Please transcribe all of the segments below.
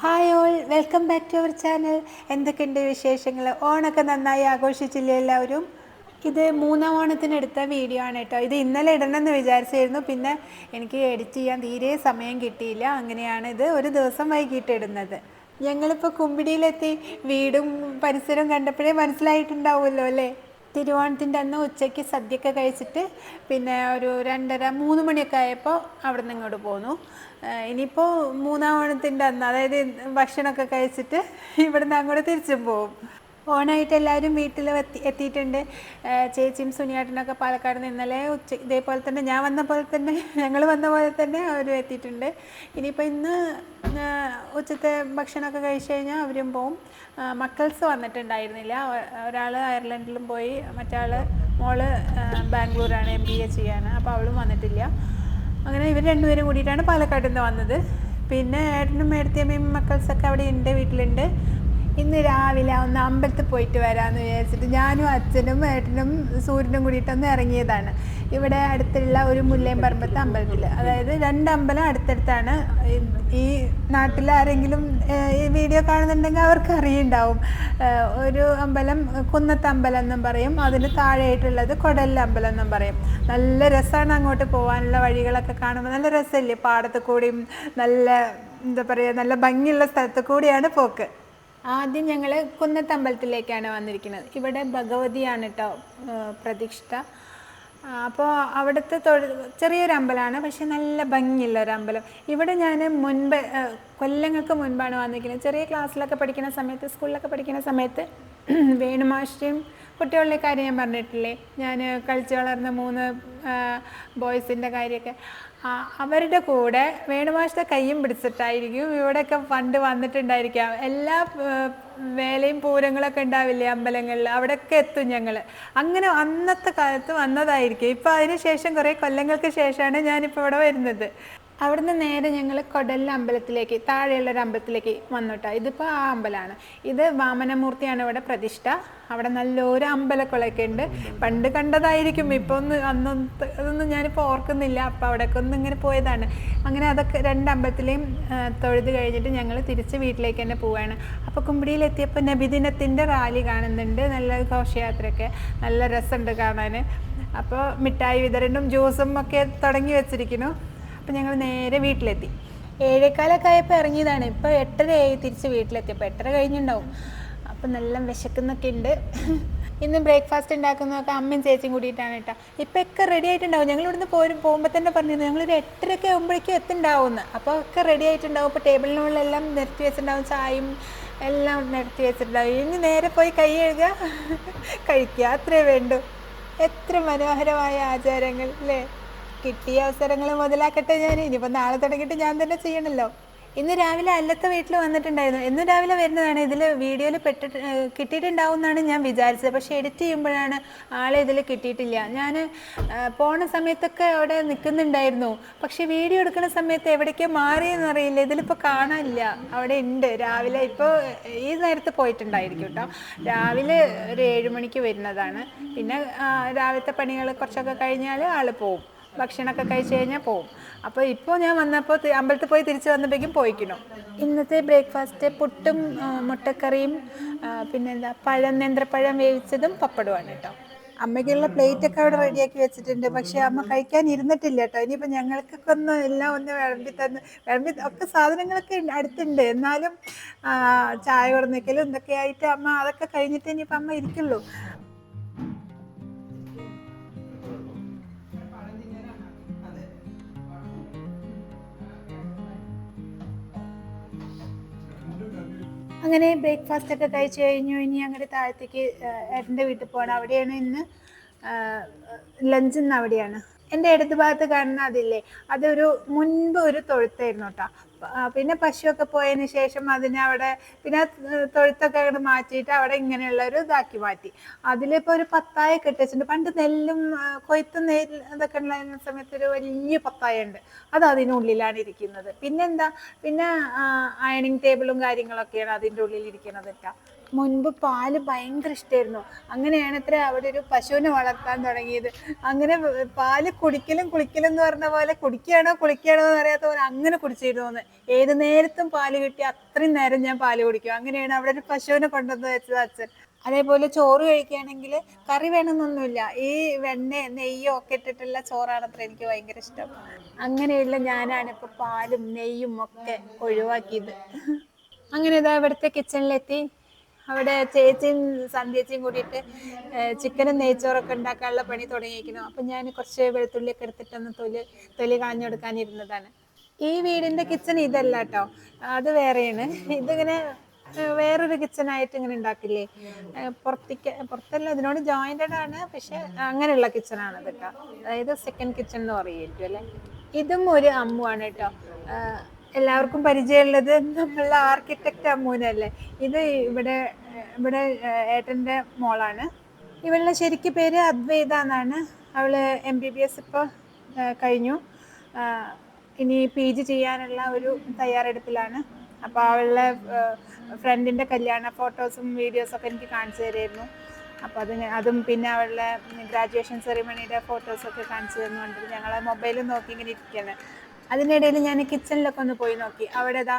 Hi all welcome back to our channel എന്തൊക്കെയുണ്ട് വിശേഷങ്ങൾ? ഓണൊക്കെ നന്നായി ആഘോഷിച്ചില്ലേ എല്ലാവരും? ഇത് മൂന്നാം ഓണത്തിന് എടുത്ത വീഡിയോ ആണ് കേട്ടോ. ഇത് ഇന്നലെ ഇടണമെന്ന് വിചാരിച്ചായിരുന്നു. പിന്നെ എനിക്ക് എഡിറ്റ് ചെയ്യാൻ തീരെ സമയം കിട്ടിയില്ല. അങ്ങനെയാണ് ഇത് ഒരു ദിവസം വൈകിട്ട് ഇടുന്നത്. ഞങ്ങളിപ്പോൾ കുമ്പിടിയിലെത്തി വീടും പരിസരവും കണ്ടപ്പോഴേ മനസ്സിലായിട്ടുണ്ടാവുമല്ലോ അല്ലേ? തിരുവോണത്തിന്റെ അന്ന് ഉച്ചയ്ക്ക് സദ്യയൊക്കെ കഴിച്ചിട്ട് പിന്നെ ഒരു രണ്ടര മൂന്ന് മണിയൊക്കെ ആയപ്പോൾ അവിടെ നിന്ന് ഇങ്ങോട്ട് പോന്നു. ഇനിയിപ്പോൾ മൂന്നാം ഓണത്തിന്റെ അന്ന് അതായത് ഭക്ഷണമൊക്കെ കഴിച്ചിട്ട് ഇവിടെ നിന്ന് അങ്ങോട്ട് തിരിച്ചും പോകും ഓണമായിട്ട് എല്ലാവരും വീട്ടിൽ എത്തി എത്തിയിട്ടുണ്ട്. ചേച്ചിയും സുനിയാട്ടനൊക്കെ പാലക്കാട് നിന്ന് ഇന്നലെ ഉച്ച ഇതേപോലെ തന്നെ ഞാൻ വന്ന പോലെ തന്നെ ഞങ്ങൾ വന്ന പോലെ തന്നെ അവരും എത്തിയിട്ടുണ്ട്. ഇനിയിപ്പോൾ ഇന്ന് ഉച്ചത്തെ ഭക്ഷണമൊക്കെ കഴിച്ച് കഴിഞ്ഞാൽ അവരും പോവും. മക്കൾസ് വന്നിട്ടുണ്ടായിരുന്നില്ല. ഒരാൾ അയർലൻഡിലും പോയി മറ്റാൾ മോൾ ബാംഗ്ലൂരാണ് എം ബി എ ചെയ്യാൻ അപ്പോൾ അവളും വന്നിട്ടില്ല. അങ്ങനെ ഇവർ രണ്ടുപേരും കൂടിയിട്ടാണ് പാലക്കാട് നിന്ന് വന്നത്. പിന്നെ ഏട്ടനും മേടത്തിയമ്മയും മക്കൾസൊക്കെ അവിടെ ഉണ്ട് വീട്ടിലുണ്ട്. ഇന്ന് രാവിലെ ഒന്ന് അമ്പലത്തിൽ പോയിട്ട് വരാമെന്ന് വിചാരിച്ചിട്ട് ഞാനും അച്ഛനും ഏട്ടനും സൂര്യനും കൂടിയിട്ടൊന്ന് ഇറങ്ങിയതാണ്. ഇവിടെ അടുത്തുള്ള ഒരു മുല്ലയം പറമ്പത്തെ അമ്പലത്തിൽ. അതായത് രണ്ട് അമ്പലം അടുത്തടുത്താണ്. ഈ- നാട്ടിൽ ആരെങ്കിലും ഈ വീഡിയോ കാണുന്നുണ്ടെങ്കിൽ അവർക്ക് അറിയുണ്ടാവും. ഒരു അമ്പലം കുന്നത്ത് അമ്പലം എന്നും പറയും. അതിന് താഴെയായിട്ടുള്ളത് കൊടല്ല അമ്പലം എന്നും പറയും. നല്ല രസമാണ് അങ്ങോട്ട് പോകാനുള്ള വഴികളൊക്കെ കാണുമ്പോൾ. നല്ല രസമില്ലേ? പാടത്ത് കൂടിയും നല്ല എന്താ പറയുക നല്ല ഭംഗിയുള്ള സ്ഥലത്ത് കൂടിയാണ് പോക്ക്. ആദ്യം ഞങ്ങൾ കുന്നത്തമ്പലത്തിലേക്കാണ് വന്നിരിക്കുന്നത്. ഇവിടെ ഭഗവതിയാണ് കേട്ടോ പ്രതിഷ്ഠ. അപ്പോൾ അവിടുത്തെ തൊഴു ചെറിയൊരു അമ്പലമാണ് പക്ഷെ നല്ല ഭംഗിയുള്ള ഒരു അമ്പലം. ഇവിടെ ഞാൻ മുൻപ് കൊല്ലങ്ങൾക്ക് മുൻപാണ് വന്നിരിക്കുന്നത്. ചെറിയ ക്ലാസ്സിലൊക്കെ പഠിക്കുന്ന സമയത്ത് സ്കൂളിലൊക്കെ പഠിക്കുന്ന സമയത്ത് വേണുമാഷ്ടയും കുട്ടികളുടെ കാര്യം ഞാൻ പറഞ്ഞിട്ടില്ലേ? ഞാൻ കളിച്ചു വളർന്ന മൂന്ന് ബോയ്സിന്റെ കാര്യമൊക്കെ. അവരുടെ കൂടെ വേണുമാഷ്ട കൈയും പിടിച്ചിട്ടായിരിക്കും ഇവിടെയൊക്കെ പണ്ട് വന്നിട്ടുണ്ടായിരിക്കാം. എല്ലാ വേലയും പൂരങ്ങളൊക്കെ ഉണ്ടാവില്ലേ അമ്പലങ്ങളിൽ? അവിടെയൊക്കെ എത്തും ഞങ്ങൾ അങ്ങനെ അന്നത്തെ കാലത്ത് വന്നതായിരിക്കും. ഇപ്പോൾ അതിന് ശേഷം കുറേ കൊല്ലങ്ങൾക്ക് ശേഷമാണ് ഞാനിപ്പോൾ ഇവിടെ വരുന്നത്. അവിടുന്ന് നേരെ ഞങ്ങൾ കൊടല്ല അമ്പലത്തിലേക്ക് താഴെയുള്ള ഒരു അമ്പലത്തിലേക്ക് വന്നുട്ടോ. ഇതിപ്പോൾ ആ അമ്പലമാണ് ഇത് വാമനമൂർത്തിയാണ് ഇവിടെ പ്രതിഷ്ഠ. അവിടെ നല്ലൊരു അമ്പലക്കുളമൊക്കെ ഉണ്ട്. പണ്ട് കണ്ടതായിരിക്കും. ഇപ്പോൾ ഒന്ന് അന്നൊന്ന് അതൊന്നും ഞാനിപ്പോൾ ഓർക്കുന്നില്ല. അപ്പോൾ അവിടെയൊക്കെ ഒന്ന് ഇങ്ങനെ പോയതാണ്. അങ്ങനെ അതൊക്കെ രണ്ട് അമ്പലത്തിലെയും തൊഴുത് കഴിഞ്ഞിട്ട് ഞങ്ങൾ തിരിച്ച് വീട്ടിലേക്ക് തന്നെ പോവുകയാണ് അപ്പോൾ കുമ്പിടിയിലെത്തിയപ്പോൾ നബിദിനത്തിന്റെ റാലി കാണുന്നുണ്ട്. നല്ല ഘോഷയാത്രയൊക്കെ. നല്ല രസമുണ്ട് കാണാൻ അപ്പോൾ മിഠായി വിതരണും ജ്യൂസും ഒക്കെ തുടങ്ങി വെച്ചിരിക്കുന്നു. അപ്പോൾ ഞങ്ങൾ നേരെ വീട്ടിലെത്തി. ഏഴേക്കാലൊക്കെ ആയപ്പോൾ ഇറങ്ങിയതാണ്. ഇപ്പോൾ എട്ടരയായി തിരിച്ച് വീട്ടിലെത്തി. അപ്പോൾ എട്ടര കഴിഞ്ഞിട്ടുണ്ടാവും അപ്പം നല്ല വിശക്കുന്നൊക്കെ ഉണ്ട് ഇന്ന് ബ്രേക്ക്ഫാസ്റ്റ് ഉണ്ടാക്കുന്നതൊക്കെ അമ്മയും ചേച്ചിയും കൂടിയിട്ടാണ് കേട്ടോ. ഇപ്പം ഒക്കെ റെഡി ആയിട്ടുണ്ടാവും. ഞങ്ങൾ ഇവിടുന്ന് പോരും പോകുമ്പോൾ തന്നെ പറഞ്ഞിരുന്നു. ഞങ്ങളൊരു എട്ടരയൊക്കെ ആകുമ്പോഴേക്കും എത്തുണ്ടാവുമെന്ന് അപ്പോൾ ഒക്കെ റെഡി ആയിട്ടുണ്ടാവും. അപ്പോൾ ടേബിളിനുള്ളിലെല്ലാം നിരത്തി വെച്ചിട്ടുണ്ടാവും. ചായയും എല്ലാം നിരത്തി വെച്ചിട്ടുണ്ടാവും. ഇനി നേരെ പോയി കൈ കഴുകുക കഴിക്കുക അത്രേ വേണ്ടൂ. എത്ര മനോഹരമായ ആചാരങ്ങൾ അല്ലേ കിട്ടിയ അവസരങ്ങൾ മുതലാക്കട്ടെ ഞാൻ. ഇനിയിപ്പോൾ നാളെ തുടങ്ങിയിട്ട് ഞാൻ തന്നെ ചെയ്യണല്ലോ. ഇന്ന് രാവിലെ അല്ലത്തെ വീട്ടിൽ വന്നിട്ടുണ്ടായിരുന്നു. ഇന്ന് രാവിലെ വരുന്നതാണ്. ഇതിൽ വീഡിയോയിൽ പെട്ടിട്ട് കിട്ടിയിട്ടുണ്ടാവും എന്നാണ് ഞാൻ വിചാരിച്ചത്. പക്ഷേ എഡിറ്റ് ചെയ്യുമ്പോഴാണ് ആളെ ഇതിൽ കിട്ടിയിട്ടില്ല. ഞാൻ പോണ സമയത്തൊക്കെ അവിടെ നിൽക്കുന്നുണ്ടായിരുന്നു പക്ഷേ വീഡിയോ എടുക്കുന്ന സമയത്ത് എവിടേക്കോ മാറിയെന്ന് അറിയില്ല. ഇതിലിപ്പോൾ കാണാനില്ല. അവിടെ ഉണ്ട്. രാവിലെ ഇപ്പോൾ ഈ നേരത്ത് പോയിട്ടുണ്ടായിരിക്കും കേട്ടോ. രാവിലെ ഒരു ഏഴ് മണിക്ക് വരുന്നതാണ്. പിന്നെ രാവിലത്തെ പണികൾ കുറച്ചൊക്കെ കഴിഞ്ഞാൽ ആൾ പോവും. ഭക്ഷണമൊക്കെ കഴിച്ച് കഴിഞ്ഞാൽ പോവും. അപ്പോൾ ഇപ്പോൾ ഞാൻ വന്നപ്പോൾ അമ്പലത്തിൽ പോയി തിരിച്ച് വന്നപ്പോഴേക്കും പോയിക്കണം. ഇന്നത്തെ ബ്രേക്ക്ഫാസ്റ്റ് പുട്ടും മുട്ടക്കറിയും പിന്നെ പിന്നെന്താ പഴം നേന്ത്രപ്പഴം വേവിച്ചതും പപ്പടുമാണ് കേട്ടോ. അമ്മയ്ക്കുള്ള പ്ലേറ്റ് ഒക്കെ അവിടെ റെഡിയാക്കി വെച്ചിട്ടുണ്ട്. പക്ഷെ അമ്മ കഴിക്കാൻ ഇരുന്നിട്ടില്ല കേട്ടോ. ഇനിയിപ്പോൾ ഞങ്ങൾക്കൊക്കെ ഒന്ന് എല്ലാം ഒന്ന് വിളമ്പി തന്ന് വിളമ്പി ഒക്കെ സാധനങ്ങളൊക്കെ അടുത്തുണ്ട്. എന്നാലും ചായ കുറഞ്ഞിക്കലും ഇതൊക്കെ ആയിട്ട് അമ്മ അതൊക്കെ കഴിഞ്ഞിട്ട് ഇനിയിപ്പോൾ അമ്മ ഇരിക്കുള്ളൂ. അങ്ങനെ ബ്രേക്ക്ഫാസ്റ്റ് ഒക്കെ കഴിച്ചു കഴിഞ്ഞു. ഇനി അങ്ങോട്ട് താഴത്തേക്ക് ഏട്ടന്റെ വീട്ടിൽ പോകണം അവിടെയാണ് ഇന്ന് ലഞ്ച് ഇന്ന് അവിടെയാണ്. എന്റെ ഇടത് ഭാഗത്ത് കാണുന്ന അതില്ലേ? അതൊരു മുൻപ് ഒരു തൊഴുത്തായിരുന്നു കേട്ടോ. പിന്നെ പശുവൊക്കെ പോയതിന് ശേഷം അതിനെ അവിടെ പിന്നെ തൊഴുത്തൊക്കെ അങ്ങോട്ട് മാറ്റിയിട്ട് അവിടെ ഇങ്ങനെയുള്ള ഒരു ഇതാക്കി മാറ്റി. അതിലിപ്പോൾ ഒരു പത്തായ കെട്ടിച്ചിട്ടുണ്ട് പണ്ട് നെല്ലും കൊയ്ത്ത് നെല്ല് ഇതൊക്കെ ഉണ്ടായിരുന്ന സമയത്ത് ഒരു വലിയ പത്തായ ഉണ്ട്. അത് അതിനുള്ളിലാണ് ഇരിക്കുന്നത്. പിന്നെന്താ? പിന്നെ അയണിങ് ടേബിളും കാര്യങ്ങളൊക്കെയാണ് അതിന്റെ ഉള്ളിൽ ഇരിക്കുന്നത് കേട്ടോ. മുൻപ് പാൽ ഭയങ്കര ഇഷ്ടമായിരുന്നു അങ്ങനെയാണ് അത്ര അവിടെ ഒരു പശുവിനെ വളർത്താൻ തുടങ്ങിയത്. അങ്ങനെ പാൽ കുടിക്കലും കുളിക്കലും എന്ന് പറഞ്ഞ പോലെ കുടിക്കുകയാണോ കുളിക്കുകയാണോ എന്ന് അറിയാത്ത പോലെ അങ്ങനെ കുടിച്ചിരുന്നു ഏത് നേരത്തും പാൽ കിട്ടി അത്രയും നേരം ഞാൻ പാൽ കുടിക്കും. അങ്ങനെയാണ് അവിടെ ഒരു പശുവിനെ കൊണ്ടുവന്ന് വെച്ചത് അച്ഛൻ. അതേപോലെ ചോറ് കഴിക്കുകയാണെങ്കിൽ കറി വേണമെന്നൊന്നുമില്ല. ഈ വെണ്ണ നെയ്യോ ഒക്കെ ഇട്ടിട്ടുള്ള ചോറാണ് അത്ര എനിക്ക് ഭയങ്കര ഇഷ്ടം. അങ്ങനെയുള്ള ഞാനാണ് ഇപ്പൊ പാലും നെയ്യും ഒക്കെ ഒഴിവാക്കിയത്. അങ്ങനെ ഇതാ ഇവിടുത്തെ കിച്ചണിലെത്തി അവിടെ ചേച്ചിയും സന്ധ്യച്ചയും കൂടിയിട്ട് ചിക്കനും നെയ്ച്ചോറൊക്കെ ഉണ്ടാക്കാനുള്ള പണി തുടങ്ങിയിരിക്കുന്നു. അപ്പം ഞാൻ കുറച്ച് വെളുത്തുള്ളിയൊക്കെ എടുത്തിട്ടൊന്ന് തൊലി തൊലി കളഞ്ഞെടുക്കാനിരുന്നതാണ് ഈ വീടിന്റെ കിച്ചൺ ഇതല്ല കേട്ടോ അത് വേറെയാണ്. ഇതിങ്ങനെ വേറൊരു കിച്ചണായിട്ട് ഇങ്ങനെ ഉണ്ടാക്കില്ലേ? പുറത്തേക്ക് പുറത്തല്ല ഇതിനോട് ജോയിന്റഡ് ആണ്. പക്ഷെ അങ്ങനെയുള്ള കിച്ചണാണ് കേട്ടോ അതായത് സെക്കൻഡ് കിച്ചൺ എന്ന് പറയുമായിരിക്കും അല്ലേ? ഇതും ഒരു അമ്മുവാണ് കേട്ടോ എല്ലാവർക്കും പരിചയമുള്ളത് നമ്മളുടെ ആർക്കിടെക്ട് അമ്മൂനല്ലേ? ഇത് ഇവിടെ ഇവിടെ ഏട്ടന്റെ മോളാണ്. ഇവളുടെ ശരിക്കും പേര് അദ്വൈത എന്നാണ്. അവൾ എം ബി ബി എസ് ഇപ്പോൾ കഴിഞ്ഞു. ഇനി പി ജി ചെയ്യാനുള്ള ഒരു തയ്യാറെടുപ്പിലാണ്. അപ്പോൾ അവളുടെ ഫ്രണ്ടിന്റെ കല്യാണ ഫോട്ടോസും വീഡിയോസൊക്കെ എനിക്ക് കാണിച്ചു തരുമായിരുന്നു അപ്പോൾ അത് അതും പിന്നെ അവളുടെ ഗ്രാജുവേഷൻ സെറിമണിയുടെ ഫോട്ടോസൊക്കെ കാണിച്ചു തന്നുകൊണ്ട് ഞങ്ങളെ മൊബൈലിൽ നോക്കി ഇങ്ങനെ ഇരിക്കുകയാണ്. അതിനിടയിൽ ഞാൻ കിച്ചണിലൊക്കെ ഒന്ന് പോയി നോക്കി. അവിടെ ഇതാ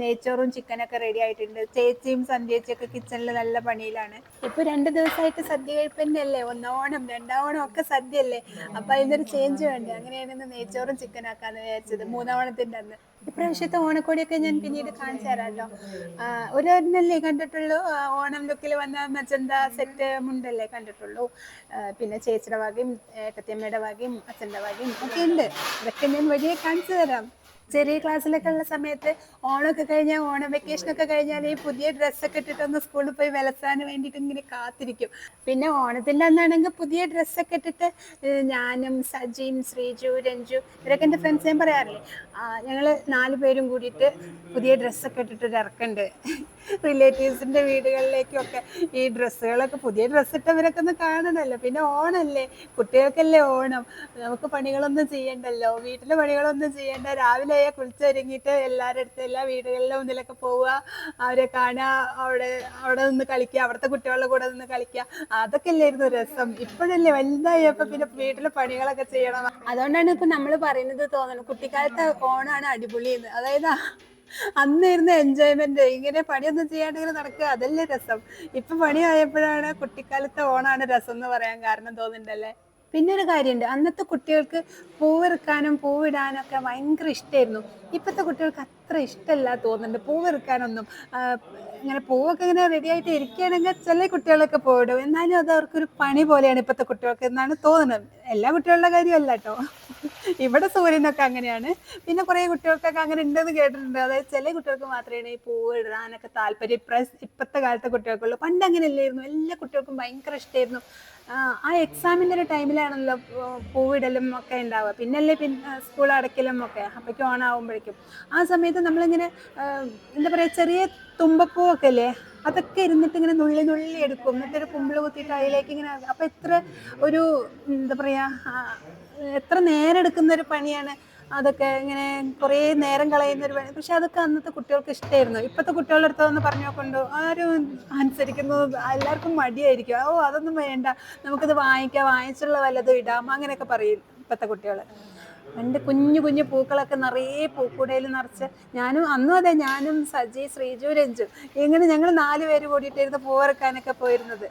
നെയ്ച്ചോറും ചിക്കനൊക്കെ റെഡി ആയിട്ടുണ്ട്. ചേച്ചിയും സന്ധ്യച്ചൊക്കെ കിച്ചണിൽ നല്ല പണിയിലാണ്. ഇപ്പൊ രണ്ട് ദിവസമായിട്ട് സദ്യ കഴിപ്പന്നെ അല്ലേ ഒന്നോണം രണ്ടാവണം ഒക്കെ സദ്യ അല്ലേ അപ്പൊ അതിനൊരു ചേഞ്ച് വേണ്ടേ? അങ്ങനെയാണ് ഇന്ന് നെയ്ച്ചോറും ചിക്കനാക്കാന്ന് വിചാരിച്ചത് മൂന്നോണത്തിന്റെ അന്ന് ഇപ്രാവശ്യത്തെ ഓണക്കോടിയൊക്കെ ഞാൻ പിന്നീട് കാണിച്ചു തരാട്ടോ ഒരെണ്ണല്ലേ കണ്ടിട്ടുള്ളൂ? ഓണം ലുക്കിൽ വന്ന മജന്ത സെറ്റ് മുണ്ടല്ലേ കണ്ടിട്ടുള്ളൂ? പിന്നെ ചേച്ചിയുടെ വകയും ഏട്ടത്തിയമ്മയുടെ വകയും അച്ഛന്റെ വകയും ഒക്കെ ഉണ്ട്. അതൊക്കെ ഞാൻ വഴിയെ കാണിച്ചു തരാം. ചെറിയ ക്ലാസ്സിലൊക്കെ ഉള്ള സമയത്ത് ഓണമൊക്കെ കഴിഞ്ഞാൽ ഓണം വെക്കേഷൻ ഒക്കെ കഴിഞ്ഞാൽ ഈ പുതിയ ഡ്രസ്സൊക്കെ ഇട്ടിട്ടൊന്ന് സ്കൂളിൽ പോയി വിലസാൻ വേണ്ടിയിട്ട് ഇങ്ങനെ കാത്തിരിക്കും. പിന്നെ ഓണത്തിന്റെ അന്നാണെങ്കിൽ പുതിയ ഡ്രസ്സൊക്കെ ഇട്ടിട്ട് ഞാനും സജിയും ശ്രീജു രഞ്ജു ഇവരൊക്കെ എന്റെ ഫ്രണ്ട്സ് ഞാൻ പറയാറില്ലേ? ഞങ്ങൾ നാല് പേരും കൂടിയിട്ട് പുതിയ ഡ്രസ്സൊക്കെ ഇട്ടിട്ട് ഇറക്കുന്നുണ്ട് റിലേറ്റീവ്സിന്റെ വീടുകളിലേക്കൊക്കെ ഈ ഡ്രസ്സുകളൊക്കെ പുതിയ ഡ്രസ്സ് ഇട്ടവരൊക്കെ ഒന്ന് കാണണമല്ലോ പിന്നെ ഓണമല്ലേ കുട്ടികൾക്കല്ലേ ഓണം. നമുക്ക് പണികളൊന്നും ചെയ്യണ്ടല്ലോ വീട്ടിലെ പണികളൊന്നും ചെയ്യണ്ട രാവിലെ ആയാൽ കുളിച്ചൊരുങ്ങിയിട്ട് എല്ലാവരുടെ അടുത്ത് എല്ലാ വീടുകളിലും ഒന്നിലൊക്കെ പോവുക അവരെ കാണുക അവിടെ അവിടെ നിന്ന് കളിക്കുക അവിടുത്തെ കുട്ടികളുടെ കൂടെ നിന്ന് കളിക്കുക. അതൊക്കെ അല്ലായിരുന്നു രസം. ഇപ്പോഴല്ലേ വലുതായപ്പോ പിന്നെ വീട്ടിലെ പണികളൊക്കെ ചെയ്യണം. അതുകൊണ്ടാണ് ഇപ്പൊ നമ്മൾ പറയുന്നത് തോന്നുന്നത് കുട്ടിക്കാലത്തെ ഓണാണ് അടിപൊളി എന്ന് അതായത് അന്നിരുന്ന എൻജോയ്മെന്റ് ഇങ്ങനെ പണിയൊന്നും ചെയ്യാണ്ട് നടക്കുക അതല്ലേ രസം. ഇപ്പൊ പണിയായപ്പോഴാണ് കുട്ടിക്കാലത്തെ ഓണാണ് രസം എന്ന് പറയാൻ കാരണം തോന്നുന്നുണ്ടല്ലേ? പിന്നെ ഒരു കാര്യമുണ്ട് അന്നത്തെ കുട്ടികൾക്ക് പൂവെറുക്കാനും പൂവിടാനും ഒക്കെ ഭയങ്കര ഇഷ്ടമായിരുന്നു ഇപ്പോഴത്തെ കുട്ടികൾക്ക് അത്ര ഇഷ്ടമല്ല തോന്നുന്നുണ്ട്. പൂവെറുക്കാനൊന്നും ഇങ്ങനെ പൂവൊക്കെ ഇങ്ങനെ റെഡി ആയിട്ട് ഇരിക്കുകയാണെങ്കിൽ ചില കുട്ടികളൊക്കെ പോയിടും എന്നാലും അത് അവർക്കൊരു പണി പോലെയാണ് ഇപ്പോഴത്തെ കുട്ടികൾക്ക് എന്നാണ് തോന്നുന്നത്. എല്ലാ കുട്ടികളുടെ കാര്യമല്ല കേട്ടോ ഇവിടെ സൂര്യനൊക്കെ അങ്ങനെയാണ്. പിന്നെ കുറേ കുട്ടികൾക്കൊക്കെ അങ്ങനെ ഉണ്ടെന്ന് കേട്ടിട്ടുണ്ട്. അതായത് ചില കുട്ടികൾക്ക് മാത്രമേ ഈ പൂവ് ഇടാനൊക്കെ താല്പര്യം. ഇപ്പോഴത്തെ കാലത്തെ കുട്ടികൾക്കുള്ളൂ. പണ്ട് അങ്ങനെ അല്ലായിരുന്നു എല്ലാ കുട്ടികൾക്കും ഭയങ്കര ഇഷ്ടമായിരുന്നു ആ, എക്സാമിന്റെ ഒരു ടൈമിലാണല്ലോ പൂവിടലും ഒക്കെ ഉണ്ടാവുക പിന്നല്ലേ പിന്നെ സ്കൂൾ അടയ്ക്കലും ഒക്കെ അപ്പോഴേക്കും ഓണാവുമ്പോഴേക്കും ആ സമയത്ത് നമ്മളിങ്ങനെ എന്താ പറയുക ചെറിയ തുമ്പപ്പൂവൊക്കെ അല്ലേ അതൊക്കെ ഇരുന്നിട്ട് ഇങ്ങനെ നുള്ളി നുള്ളി എടുക്കും. എന്നിട്ട് ഒരു കുമ്പിൾ കുത്തിയിട്ട് അതിലേക്ക് ഇങ്ങനെ അപ്പം എത്ര ഒരു എന്താ പറയുക എത്ര നേരം എടുക്കുന്ന ഒരു പണിയാണ് അതൊക്കെ ഇങ്ങനെ കുറേ നേരം കളയുന്ന ഒരു പക്ഷെ അതൊക്കെ അന്നത്തെ കുട്ടികൾക്ക് ഇഷ്ടമായിരുന്നു ഇപ്പോഴത്തെ കുട്ടികളുടെ അടുത്ത് ഒന്ന് പറഞ്ഞു ആരും അനുസരിക്കുന്നത് എല്ലാവർക്കും മടിയായിരിക്കും. ഓ അതൊന്നും വേണ്ട. നമുക്കിത് വാങ്ങിക്കാം വാങ്ങിച്ചുള്ള വല്ലതും ഇടാം അങ്ങനെയൊക്കെ പറയും ഇപ്പോഴത്തെ കുട്ടികൾ എന്റെ കുഞ്ഞു കുഞ്ഞു പൂക്കളൊക്കെ നിറയെ പൂക്കൂടയിൽ നിറച്ച് ഞാനും അന്നും അതെ ഞാനും സജി ശ്രീജു രഞ്ജു ഇങ്ങനെ ഞങ്ങൾ നാല് പേര് കൂടിയിട്ടായിരുന്നു പൂവറക്കാനൊക്കെ പോയിരുന്നത്.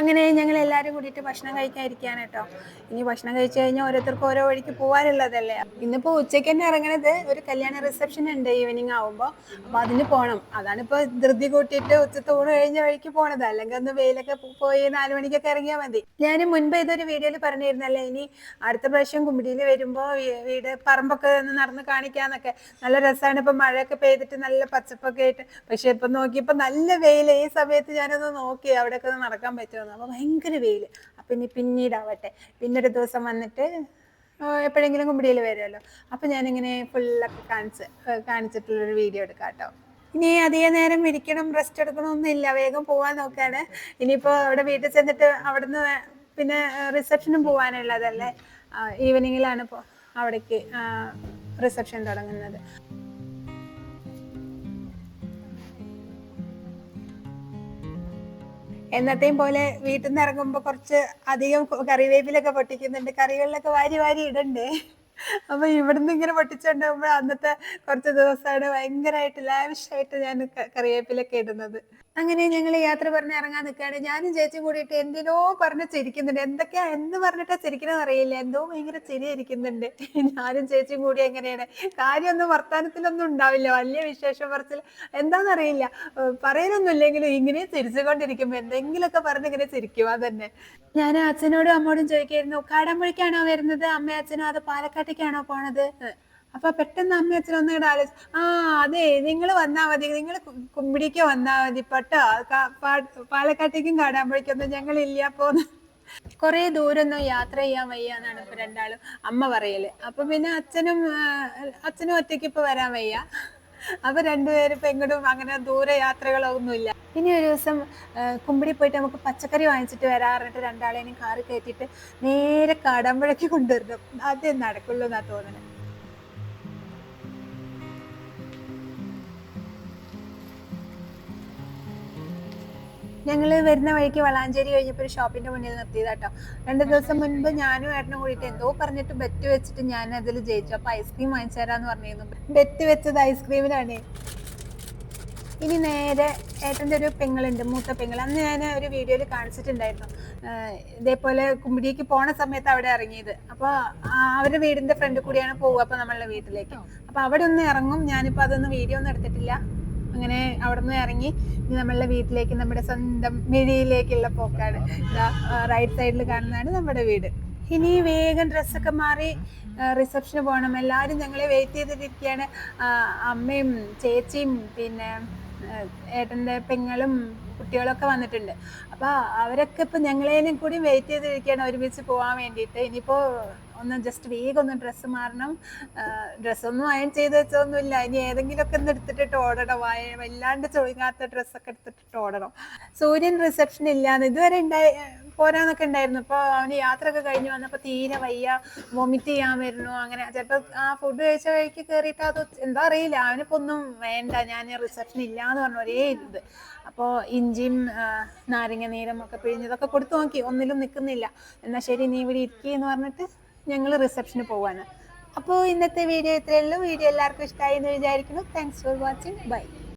അങ്ങനെ ഞങ്ങൾ എല്ലാവരും കൂടിയിട്ട് ഭക്ഷണം കഴിക്കാതിരിക്കാൻ കേട്ടോ. ഇനി ഭക്ഷണം കഴിച്ചു കഴിഞ്ഞാൽ ഓരോരുത്തർക്കും ഓരോ വഴിക്ക് പോകാനുള്ളതല്ലേ. ഇന്നിപ്പോൾ ഉച്ചയ്ക്ക് തന്നെ ഇറങ്ങണത് ഒരു കല്യാണ റിസപ്ഷൻ ഉണ്ട് ഈവനിങ് ആവുമ്പോൾ അപ്പോൾ അതിന് പോകണം അതാണിപ്പോൾ ധൃതി കൂട്ടിയിട്ട് ഉച്ച തൂണ് കഴിഞ്ഞ വഴിക്ക് പോണത്. അല്ലെങ്കിൽ ഒന്ന് വെയിലൊക്കെ പോയി നാല് മണിക്കൊക്കെ ഇറങ്ങിയാൽ മതി. ഞാൻ മുൻപ് ഇതൊരു വീഡിയോയിൽ പറഞ്ഞിരുന്നല്ലേ ഇനി അടുത്ത പ്രാവശ്യം കുമ്പിടിയിൽ വരുമ്പോൾ വീട് പറമ്പൊക്കെ നടന്ന് കാണിക്കാന്നൊക്കെ. നല്ല രസമാണ് ഇപ്പം മഴയൊക്കെ പെയ്തിട്ട് നല്ല പച്ചപ്പൊക്കെ ആയിട്ട്. പക്ഷെ ഇപ്പം നോക്കിയപ്പോൾ നല്ല വെയിൽ ഈ സമയത്ത് ഞാനൊന്ന് നോക്കി അവിടെയൊക്കെ ഒന്ന് നടക്കാൻ പറ്റുമെന്ന്. അപ്പോൾ ഭയങ്കര വെയിൽ അപ്പം ഇനി പിന്നീടാവട്ടെ. പിന്നെ ഒരു ദിവസം വന്നിട്ട് എപ്പോഴെങ്കിലും കുമ്പിടിയിൽ വരുമല്ലോ. അപ്പം ഞാനിങ്ങനെ ഫുള്ളൊക്കെ കാണിച്ച് കാണിച്ചിട്ടുള്ളൊരു വീഡിയോ എടുക്കാം കേട്ടോ. ഇനി അധിക നേരം ഇരിക്കണം റെസ്റ്റ് എടുക്കണമൊന്നുമില്ല. വേഗം പോവാൻ നോക്കാണ്. ഇനിയിപ്പോൾ അവിടെ വീട്ടിൽ ചെന്നിട്ട് അവിടുന്ന് പിന്നെ റിസപ്ഷനും പോകാനുള്ളതല്ലേ ഈവനിങ്ങിലാണ് ഇപ്പോൾ അവിടേക്ക് റിസപ്ഷൻ തുടങ്ങുന്നത്. എന്നത്തെയും പോലെ വീട്ടിൽ നിന്ന് ഇറങ്ങുമ്പോൾ കുറച്ച് അധികം കറിവേപ്പിലൊക്കെ പൊട്ടിക്കുന്നുണ്ട്. കറികളിലൊക്കെ വാരി വാരി ഇടണ്ടേ. അപ്പൊ ഇവിടുന്ന് ഇങ്ങനെ പൊട്ടിച്ചുകൊണ്ടുപോകുമ്പോൾ അന്നത്തെ കുറച്ച് ദിവസമാണ് ഭയങ്കരമായിട്ട് ലാവിഷായിട്ട് ഞാൻ കറിവേപ്പിലൊക്കെ ഇടുന്നത്. അങ്ങനെ ഞങ്ങൾ യാത്ര പറഞ്ഞ് ഇറങ്ങാൻ നിൽക്കുകയാണ് ഞാനും ചേച്ചി കൂടിയിട്ട് എന്തിനോ പറഞ്ഞ് ചിരിക്കുന്നുണ്ട്. എന്തൊക്കെയാ എന്ന് പറഞ്ഞിട്ടാ ചിരിക്കണമെന്ന് അറിയില്ല. എന്തോ ഭയങ്കര ചിരി ഇരിക്കുന്നുണ്ട് ഞാനും ചേച്ചിയും കൂടി എങ്ങനെയാണ്? കാര്യമൊന്നും വർത്താനത്തിലൊന്നും ഉണ്ടാവില്ല. വലിയ വിശേഷം പറച്ചിൽ എന്താണെന്നറിയില്ല പറയാനൊന്നുമില്ലെങ്കിലും ഇങ്ങനെ ചിരിച്ചുകൊണ്ടിരിക്കുമ്പോൾ എന്തെങ്കിലുമൊക്കെ പറഞ്ഞ് ഇങ്ങനെ ചിരിക്കുക തന്നെ. ഞാൻ അച്ഛനോടും അമ്മോടും ചോദിക്കായിരുന്നു കാടമ്പുഴക്കാണോ വരുന്നത്? അമ്മയും അച്ഛനോ അത് പാലക്കാട്ടേക്കാണോ പോണത്? അപ്പൊ പെട്ടെന്ന് അമ്മ അച്ഛൻ ഒന്നും കൂടെ ആലോചിച്ചു ആ അതെ നിങ്ങൾ വന്നാ മതി. നിങ്ങൾ കുമ്പിടിക്ക് വന്നാ മതി. പട്ടോ പാലക്കാട്ടേക്കും പാ- ഞങ്ങൾ ഇല്ല പോന്ന് കുറെ ദൂരൊന്നും യാത്ര ചെയ്യാൻ വയ്യ എന്നാണ് ഇപ്പൊ രണ്ടാളും അമ്മ പറയൽ. അപ്പൊ പിന്നെ അച്ഛനും അച്ഛനും ഒറ്റയ്ക്ക് ഇപ്പൊ വരാൻ വയ്യ. അപ്പൊ രണ്ടുപേരും ഇപ്പൊ എങ്ങോട്ടും അങ്ങനെ ദൂരെ യാത്രകളൊന്നുമില്ല. ഇനി ഒരു ദിവസം കുമ്പിടി പോയിട്ട് നമുക്ക് പച്ചക്കറി വാങ്ങിച്ചിട്ട് വരാറുണ്ട്. രണ്ടാളേനും കാറ് കയറ്റിയിട്ട് നേരെ കാടാമ്പുഴയ്ക്ക് കൊണ്ടുവരണം അതേ നടക്കുള്ളൂ എന്നാ തോന്നുന്നത് ഞങ്ങൾ വരുന്ന വഴിക്ക് വളാഞ്ചേരി കഴിഞ്ഞപ്പോൾ ഒരു ഷോപ്പിന്റെ മുന്നിൽ നിർത്തിയതാട്ടോ. രണ്ട് ദിവസം മുൻപ് ഞാനും ഏട്ടനും കൂടിയിട്ട് എന്തോ പറഞ്ഞിട്ട് ബെറ്റ് വെച്ചിട്ട് ഞാൻ അതിൽ ജയിച്ചു. അപ്പൊ ഐസ്ക്രീം വാങ്ങിച്ചു തരാന്ന് പറഞ്ഞിരുന്നു. ബെറ്റ് വെച്ചത് ഐസ്ക്രീമിലാണ് ഇനി നേരെ ഏട്ടന്റെ ഒരു പെങ്ങളുണ്ട് മൂത്ത പെങ്ങൾ അന്ന് ഞാൻ ഒരു വീഡിയോയിൽ കാണിച്ചിട്ടുണ്ടായിരുന്നു. ഇതേപോലെ കുമ്പിടിക്ക് പോണ സമയത്ത് അവിടെ ഇറങ്ങിയത്. അപ്പോൾ അവരുടെ വീടിന്റെ ഫ്രണ്ട് കൂടിയാണ് പോവുക അപ്പോൾ നമ്മളുടെ വീട്ടിലേക്ക്. അപ്പോൾ അവിടെ ഒന്ന് ഇറങ്ങും. ഞാനിപ്പോൾ അതൊന്നും വീഡിയോ ഒന്നും എടുത്തിട്ടില്ല. അങ്ങനെ അവിടെ നിന്ന് ഇറങ്ങി ഇനി നമ്മളുടെ വീട്ടിലേക്ക് നമ്മുടെ സ്വന്തം മിഴിയിലേക്കുള്ള പോക്കാണ്. റൈറ്റ് സൈഡിൽ കാണുന്നതാണ് നമ്മുടെ വീട്. ഇനി വേഗം ഡ്രസ്സൊക്കെ മാറി റിസപ്ഷന് പോകണം എല്ലാവരും ഞങ്ങളെ വെയിറ്റ് ചെയ്തിട്ടിരിക്കുകയാണ് അമ്മയും ചേച്ചിയും പിന്നെ ഏട്ടന്റെ പെങ്ങളും കുട്ടികളൊക്കെ വന്നിട്ടുണ്ട്. അപ്പോൾ അവരൊക്കെ ഇപ്പം ഞങ്ങളേനും കൂടി വെയിറ്റ് ചെയ്തിരിക്കുകയാണ് ഒരുമിച്ച് പോകാൻ വേണ്ടിയിട്ട്. ഇനിയിപ്പോൾ ഒന്ന് ജസ്റ്റ് വേഗം ഒന്ന് ഡ്രസ്സ് മാറണം. ഡ്രസ്സൊന്നും അയൺ ചെയ്ത് വെച്ചൊന്നുമില്ല ഇനി ഏതെങ്കിലുമൊക്കെ ഒന്ന് എടുത്തിട്ടിട്ട് ഓടണം. വല്ലാണ്ട് ചൊഴുങ്ങാത്ത ഡ്രസ്സൊക്കെ എടുത്തിട്ടിട്ട് ഓടണം. സൂര്യൻ റിസപ്ഷൻ ഇല്ലാന്ന് ഇതുവരെ ഉണ്ടായി പോരാന്നൊക്കെ ഉണ്ടായിരുന്നു അപ്പോൾ അവന് യാത്രയൊക്കെ കഴിഞ്ഞ് വന്നപ്പോൾ തീരെ വയ്യ. വൊമിറ്റ് ചെയ്യാൻ വരുന്നു. അങ്ങനെ ചിലപ്പോൾ ആ ഫുഡ് കഴിച്ച വഴിക്ക് കയറിയിട്ട് അത് എന്താ അറിയില്ല. അവനിപ്പോൾ ഒന്നും വേണ്ട. ഞാൻ റിസപ്ഷൻ ഇല്ലാന്ന് പറഞ്ഞു ഒരേ ഇത്. അപ്പോൾ ഇഞ്ചിയും നാരങ്ങ നീരും ഒക്കെ പിഴിഞ്ഞതൊക്കെ കൊടുത്തു നോക്കി. ഒന്നിലും നിൽക്കുന്നില്ല എന്നാൽ ശരി നീ ഇവിടെ ഇരിക്കുകയെന്ന് പറഞ്ഞിട്ട് ഞങ്ങൾ റിസപ്ഷന് പോവാണ്. അപ്പോൾ ഇന്നത്തെ വീഡിയോ ഇത്രയേ ഉള്ളൂ. വീഡിയോ എല്ലാവർക്കും ഇഷ്ടമായി എന്ന് വിചാരിക്കുന്നു. Thanks for watching bye